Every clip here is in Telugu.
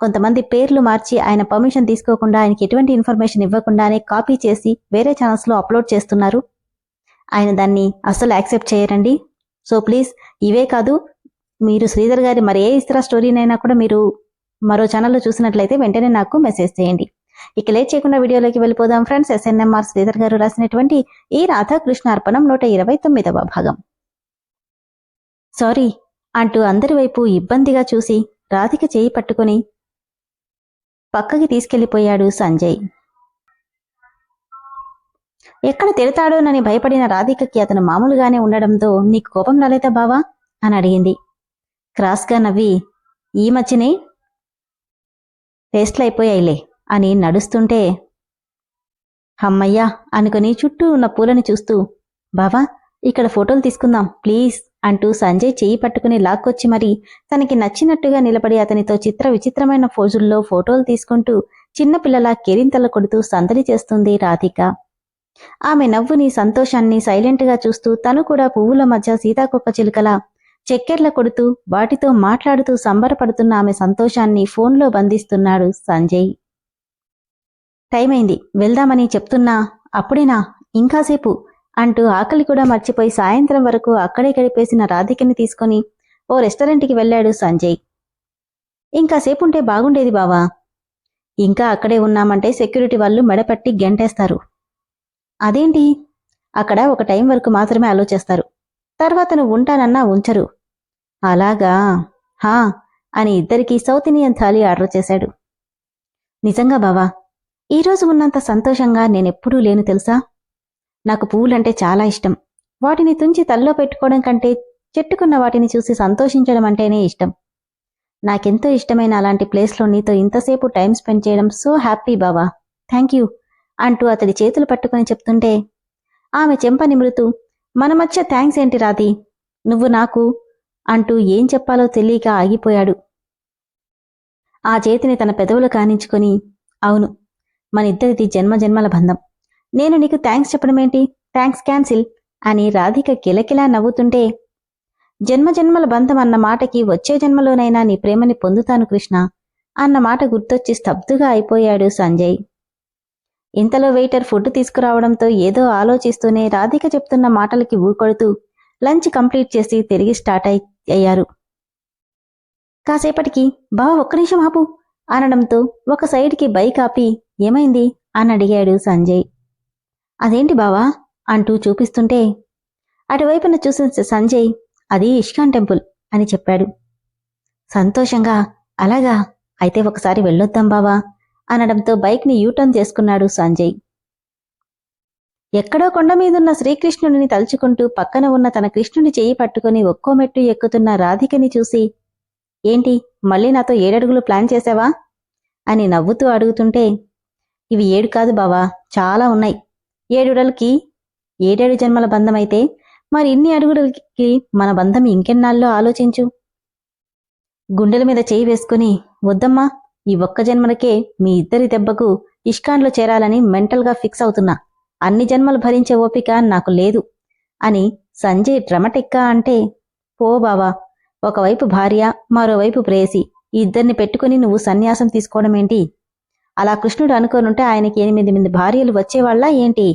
కొంతమంది పేర్లు మార్చి ఆయన పర్మిషన్ తీసుకోకుండా ఆయనకి ఎటువంటి ఇన్ఫర్మేషన్ ఇవ్వకుండానే కాపీ చేసి వేరే ఛానల్స్లో అప్లోడ్ చేస్తున్నారు. ఆయన దాన్ని అస్సలు యాక్సెప్ట్ చేయరండి. సో ప్లీజ్ ఇవే కాదు మీరు శ్రీధర్ గారి మరి ఏ ఇతర స్టోరీనైనా కూడా మీరు మరో ఛానల్లో చూసినట్లయితే వెంటనే నాకు మెసేజ్ చేయండి. ఇక లేట్ చేయకుండా వీడియోలోకి వెళ్ళిపోదాం ఫ్రెండ్స్ ఎస్ఎన్ఎంఆర్ శ్రీధర్ గారు రాసినటువంటి ఈ రాధాకృష్ణ అర్పణం నూట ఇరవై తొమ్మిదవ భాగం. సారీ అంటూ అందరి వైపు ఇబ్బందిగా చూసి రాధిక చేయి పట్టుకుని పక్కకి తీసుకెళ్ళిపోయాడు సంజయ్. ఎక్కడ తిడతాడోనని భయపడిన రాధికకి అతను మామూలుగానే ఉండడంతో నీకు కోపం రాలేదా బావా? అని అడిగింది. క్రాస్గా నవ్వి ఈ మధ్యనే టేస్ట్లు అయిపోయాయిలే అని నడుస్తుంటే హమ్మయ్యా అనుకుని చుట్టూ ఉన్న పూలని చూస్తూ బావా ఇక్కడ ఫోటోలు తీసుకుందాం ప్లీజ్. అంటూ సంజయ్ చేయి పట్టుకుని లాక్కొచ్చి మరి తనకి నచ్చినట్టుగా నిలబడి అతనితో చిత్ర విచిత్రమైన ఫోజుల్లో ఫోటోలు తీసుకుంటూ చిన్నపిల్లల కెరింతలు కొడుతూ సందడి చేస్తుంది రాధిక. ఆమె నవ్వుని సంతోషాన్ని సైలెంట్గా చూస్తూ తను కూడా పువ్వుల మధ్య సీతాకొక్క చిలుకల చెక్కెర్ల కొడుతూ వాటితో మాట్లాడుతూ సంబరపడుతున్న ఆమె సంతోషాన్ని ఫోన్లో బంధిస్తున్నాడు సంజయ్. టైం అయింది. వెళ్దామని చెప్తున్నా. అప్పుడేనా? ఇంకాసేపు. అంటూ ఆకలి కూడా మర్చిపోయి సాయంత్రం వరకు అక్కడే గడిపేసిన రాధికని తీసుకొని ఓ రెస్టారెంట్కి వెళ్ళాడు సంజయ్. ఇంకాసేపు ఉంటే బాగుండేది బావా. ఇంకా అక్కడే ఉన్నామంటే సెక్యూరిటీ వాళ్ళు మెడపట్టి గెంటేస్తారు. అదేంటి? అక్కడ ఒక టైం వరకు మాత్రమే అలో చేస్తారు తర్వాత నువ్వు ఉంటానన్నా ఉంచరు. అలాగా? హా? అని ఇద్దరికీ సౌత్ ఇండియన్ థాలీ ఆర్డర్ చేశాడు. నిజంగా బావా ఈరోజు ఉన్నంత సంతోషంగా నేనెప్పుడూ లేను తెలుసా? నాకు పువ్వులంటే చాలా ఇష్టం. వాటిని తుంచి తల్లో పెట్టుకోవడం కంటే చెట్టుకున్న వాటిని చూసి సంతోషించడం అంటేనే ఇష్టం. నాకెంతో ఇష్టమైన అలాంటి ప్లేస్లో నీతో ఇంతసేపు టైం స్పెండ్ చేయడం సో హ్యాపీ బావా. థ్యాంక్ యూ అంటూ అతడి చేతులు పట్టుకొని చెప్తుంటే ఆమె చెంప నిమృతు మన మధ్య థ్యాంక్స్ ఏంటి రాధి? నువ్వు నాకు అంటూ ఏం చెప్పాలో తెలియక ఆగిపోయాడు. ఆ చేతిని తన పెదవులు కానించుకొని అవును మనిద్దరిది జన్మ జన్మల బంధం. నేను నీకు థ్యాంక్స్ చెప్పడమేంటి? థ్యాంక్స్ క్యాన్సిల్ అని రాధిక కిలకిలా నవ్వుతుంటే జన్మ జన్మల బంధం అన్న మాటకి వచ్చే జన్మలోనైనా నీ ప్రేమని పొందుతాను కృష్ణ అన్న మాట గుర్తొచ్చి స్తబ్దుగా అయిపోయాడు సంజయ్. ఇంతలో వెయిటర్ ఫుడ్ తీసుకురావడంతో ఏదో ఆలోచిస్తూనే రాధిక చెప్తున్న మాటలకి ఊకొడుతూ లంచ్ కంప్లీట్ చేసి తిరిగి స్టార్ట్ అయి అయ్యారు. కాసేపటికి బావ ఒక్క నిమిషం ఆపు అనడంతో ఒక సైడ్కి బైక్ ఆపి ఏమైంది? అని అడిగాడు సంజయ్. అదేంటి బావా? అంటూ చూపిస్తుంటే అటువైపున చూసిన సంజయ్ అది ఇష్కాన్ టెంపుల్ అని చెప్పాడు. సంతోషంగా అలాగా అయితే ఒకసారి వెళ్ళొద్దాం బావా అనడంతో బైక్ని యూటర్న్ చేసుకున్నాడు సంజయ్. ఎక్కడో కొండ మీదున్న శ్రీకృష్ణుడిని తలుచుకుంటూ పక్కన ఉన్న తన కృష్ణుని చెయ్యి పట్టుకుని ఒక్కో మెట్టు ఎక్కుతున్న రాధికని చూసి ఏంటి మళ్ళీ నాతో ఏడడుగులు ప్లాన్ చేసావా? అని నవ్వుతూ అడుగుతుంటే ఇవి ఏడు కాదు బావా చాలా ఉన్నాయి. ఏడుడలకి ఏడేడు జన్మల బంధమైతే మరి ఇన్ని అడుగులకి మన బంధం ఇంకెన్నాళ్ళో ఆలోచించు. గుండెల మీద చేయి వేసుకుని వద్దమ్మా ఈ ఒక్క జన్మలకే మీ ఇద్దరి దెబ్బకు ఇష్కాన్లో చేరాలని మెంటల్గా ఫిక్స్ అవుతున్నా. అన్ని జన్మలు భరించే ఓపిక నాకు లేదు అని సంజయ్ డ్రమటిక్గా అంటే పో బావా ఒకవైపు భార్య మరోవైపు ప్రేసి ఇద్దరిని పెట్టుకుని నువ్వు సన్యాసం తీసుకోవడమేంటి? అలా కృష్ణుడు అనుకోనుంటే ఆయనకి ఎనిమిది మంది భార్యలు వచ్చేవాళ్ళ ఏంటి?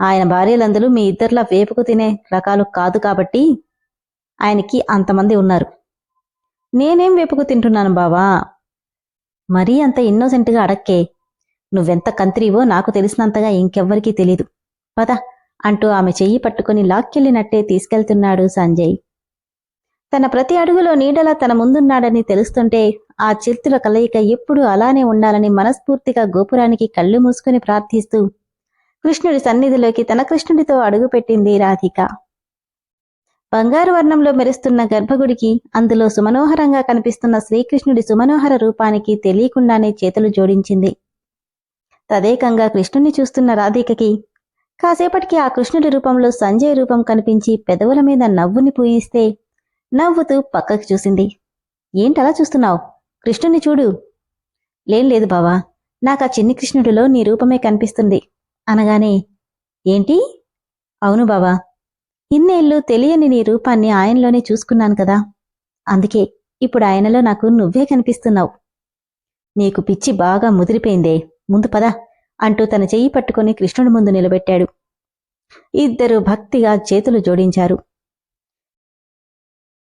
ఆయన భార్యలందరూ మీ ఇద్దరిలా వేపుకు తినే రకాలు కాదు కాబట్టి ఆయనకి అంతమంది ఉన్నారు. నేనేం వేపుకు తింటున్నాను బావా? మరీ అంత ఇన్నోసెంట్గా అడక్కే. నువ్వెంత కంత్రివో నాకు తెలిసినంతగా ఇంకెవ్వరికీ తెలీదు. పద అంటూ ఆమె చెయ్యి పట్టుకుని లాక్కెళ్ళినట్టే తీసుకెళ్తున్నాడు సంజయ్. తన ప్రతి అడుగులో నీడలా తన ముందున్నాడని తెలుస్తుంటే ఆ చిత్తుల కలయిక ఎప్పుడూ అలానే ఉండాలని మనస్ఫూర్తిగా గోపురానికి కళ్ళు మూసుకుని ప్రార్థిస్తూ కృష్ణుడి సన్నిధిలోకి తన కృష్ణుడితో అడుగుపెట్టింది రాధిక. బంగారు వర్ణంలో మెరుస్తున్న గర్భగుడికి అందులో సుమనోహరంగా కనిపిస్తున్న శ్రీకృష్ణుడి సుమనోహర రూపానికి తెలియకుండానే చేతులు జోడించింది. తదేకంగా కృష్ణుణ్ణి చూస్తున్న రాధికకి కాసేపటికి ఆ కృష్ణుడి రూపంలో సంజయ్ రూపం కనిపించి పెదవుల మీద నవ్వుని పూయిస్తే నవ్వుతూ పక్కకి చూసింది. ఏంటలా చూస్తున్నావు? కృష్ణుని చూడు. లేం లేదు బావా నాకా చిన్ని కృష్ణుడిలో నీ రూపమే కనిపిస్తుంది. అనగానే ఏంటి? అవును బావా. ఇన్నేళ్ళు తెలియని నీ రూపాన్ని ఆయనలోనే చూసుకున్నాను కదా. అందుకే ఇప్పుడు ఆయనలో నాకు నువ్వే కనిపిస్తున్నావు. నీకు పిచ్చి బాగా ముదిరిపోయిందే. ముందు పద అంటూ తన చెయ్యి పట్టుకుని కృష్ణుడి ముందు నిలబెట్టాడు. ఇద్దరు భక్తిగా చేతులు జోడించారు.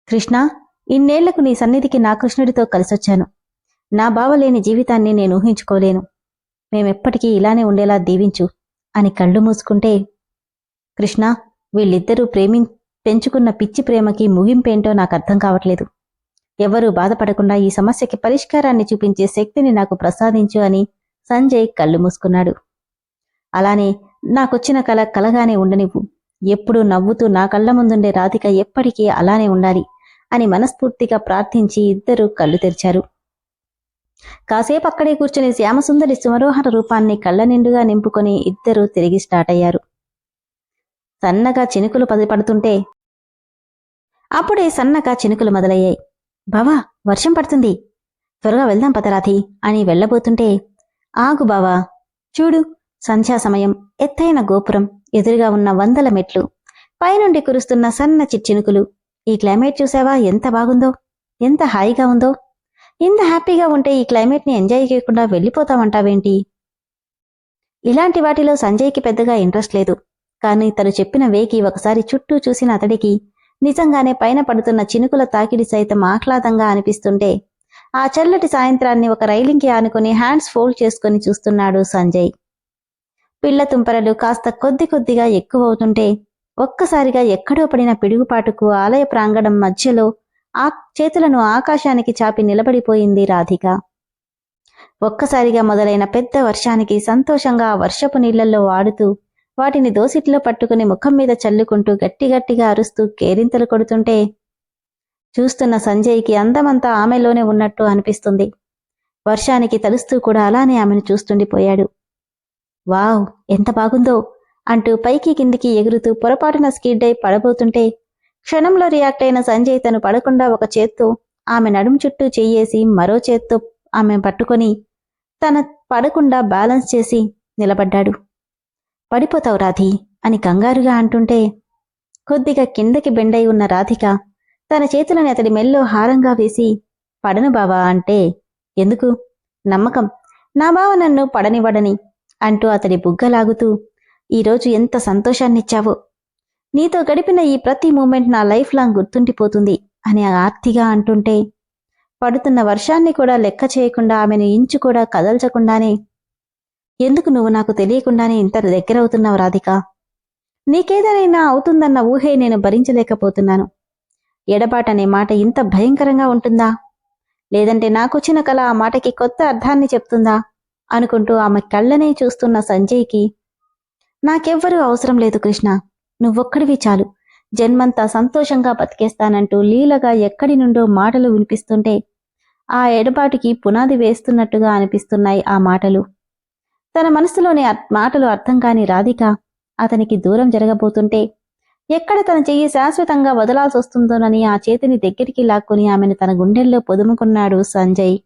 కృష్ణ ఇన్నేళ్ళకు నీ సన్నిధికి నా కృష్ణుడితో కలిసొచ్చాను. నా బావలేని జీవితాన్ని నేను ఊహించుకోలేను. మేమెప్పటికీ ఇలానే ఉండేలా దీవించు. అని కళ్ళు మూసుకుంటే కృష్ణ వీళ్ళిద్దరూ ప్రేమి పెంచుకున్న పిచ్చి ప్రేమకి ముగింపేంటో నాకు అర్థం కావట్లేదు. ఎవరూ బాధపడకుండా ఈ సమస్యకి పరిష్కారాన్ని చూపించే శక్తిని నాకు ప్రసాదించు అని సంజయ్ కళ్ళు మూసుకున్నాడు. అలానే నాకొచ్చిన కళ కలగానే ఉండనివ్వు. ఎప్పుడూ నవ్వుతూ నా కళ్ళ ముందుండే రాధిక ఎప్పటికీ అలానే ఉండాలి అని మనస్ఫూర్తిగా ప్రార్థించి ఇద్దరూ కళ్ళు తెరిచారు. కాసేపు అక్కడే కూర్చుని శ్యామసుందరి సుమరోహర రూపాన్ని కళ్ళ నిండుగా నింపుకొని ఇద్దరూ తిరిగి స్టార్ట్ అయ్యారు. సన్నగా చినుకులు పదిపడుతుంటే అప్పుడే సన్నగా చినుకులు మొదలయ్యాయి. బావా వర్షం పడుతుంది. త్వరగా వెళ్దాం పతరాథి అని వెళ్ళబోతుంటే ఆగు బావా చూడు సంధ్యా సమయం ఎత్తైన గోపురం ఎదురుగా ఉన్న వందల మెట్లు పైనుండి కురుస్తున్న సన్న చిచ్చినుకులు. ఈ క్లైమేట్ చూసావా ఎంత బాగుందో ఎంత హాయిగా ఉందో. ఇంత హ్యాపీగా ఉంటే ఈ క్లైమేట్ని ఎంజాయ్ చేయకుండా వెళ్ళిపోతామంటావేంటి? ఇలాంటి వాటిలో సంజయ్కి పెద్దగా ఇంట్రెస్ట్ లేదు. కానీ తను చెప్పిన వేకి ఒకసారి చుట్టూ చూసిన అతడికి నిజంగానే పైన పడుతున్న చినుకుల తాకిడి సైతం ఆహ్లాదంగా అనిపిస్తుంటే ఆ చల్లటి సాయంత్రాన్ని ఒక రైలింగ్కి ఆనుకుని హ్యాండ్స్ ఫోల్డ్ చేసుకుని చూస్తున్నాడు సంజయ్. పిల్ల తుంపరలు కాస్త కొద్ది కొద్దిగా ఎక్కువవుతుంటే ఒక్కసారిగా ఎక్కడో పడిన పిడుగుపాటుకు ఆలయ ప్రాంగణం మధ్యలో ఆ చేతులను ఆకాశానికి చాపి నిలబడిపోయింది రాధిక. ఒక్కసారిగా మొదలైన పెద్ద వర్షానికి సంతోషంగా ఆ వర్షపు నీళ్ళలో వాడుతూ వాటిని దోసిట్లో పట్టుకుని ముఖం మీద చల్లుకుంటూ గట్టిగట్టిగా అరుస్తూ కేరింతలు కొడుతుంటే చూస్తున్న సంజయ్కి అందమంతా ఆమెలోనే ఉన్నట్టు అనిపిస్తుంది. వర్షానికి తలుస్తూ కూడా అలానే ఆమెను చూస్తుండిపోయాడు. వావ్ ఎంత బాగుందో! అంటూ పైకి కిందికి ఎగురుతూ పొరపాటున స్కిడ్ అయి పడబోతుంటే క్షణంలో రియాక్ట్ అయిన సంజయ్ తను పడకుండా ఒక చేత్తో ఆమె నడుము చుట్టూ చెయ్యేసి మరో చేత్తో ఆమె పట్టుకొని తన పడకుండా బ్యాలెన్స్ చేసి నిలబడ్డాడు. పడిపోతావు రాధి అని కంగారుగా అంటుంటే కొద్దిగా కిందకి బెండై ఉన్న రాధిక తన చేతులని అతడి మెల్లో హారంగా వేసి పడను బావా అంటే ఎందుకు? నమ్మకం. నా బావ నన్ను పడనివ్వడని అంటూ అతడి బుగ్గలాగుతూ ఈరోజు ఎంత సంతోషాన్నిచ్చావో. నీతో గడిపిన ఈ ప్రతి మూమెంట్ నా లైఫ్ లాంగ్ గుర్తుండిపోతుంది అని ఆర్తిగా అంటుంటే పడుతున్న వర్షాన్ని కూడా లెక్క చేయకుండా ఆమెను ఇంచు కూడా కదల్చకుండానే ఎందుకు నువ్వు నాకు తెలియకుండానే ఇంత దగ్గరవుతున్నావు రాధిక? నీకేదైనా అవుతుందన్న ఊహే నేను భరించలేకపోతున్నాను. ఎడబాటనే మాట ఇంత భయంకరంగా ఉంటుందా? లేదంటే నాకొచ్చిన కళ ఆ మాటకి కొత్త అర్థాన్ని చెప్తుందా? అనుకుంటూ ఆమె కళ్ళనే చూస్తున్న సంజయ్కి నాకెవ్వరూ అవసరం లేదు కృష్ణ. నువ్వొక్కడివి చాలు. జన్మంతా సంతోషంగా బతికేస్తానంటూ లీలగా ఎక్కడి నుండో మాటలు వినిపిస్తుంటే ఆ ఎడబాటుకి పునాది వేస్తున్నట్టుగా అనిపిస్తున్నాయి ఆ మాటలు. తన మనసులోని మాటలు అర్థం కాని రాధిక అతనికి దూరం జరగబోతుంటే ఎక్కడ తన చెయ్యి శాశ్వతంగా వదలాల్సి వస్తుందోనని ఆ చేతిని దగ్గరికి లాక్కుని ఆమెను తన గుండెల్లో పొదుముకున్నాడు సంజయ్.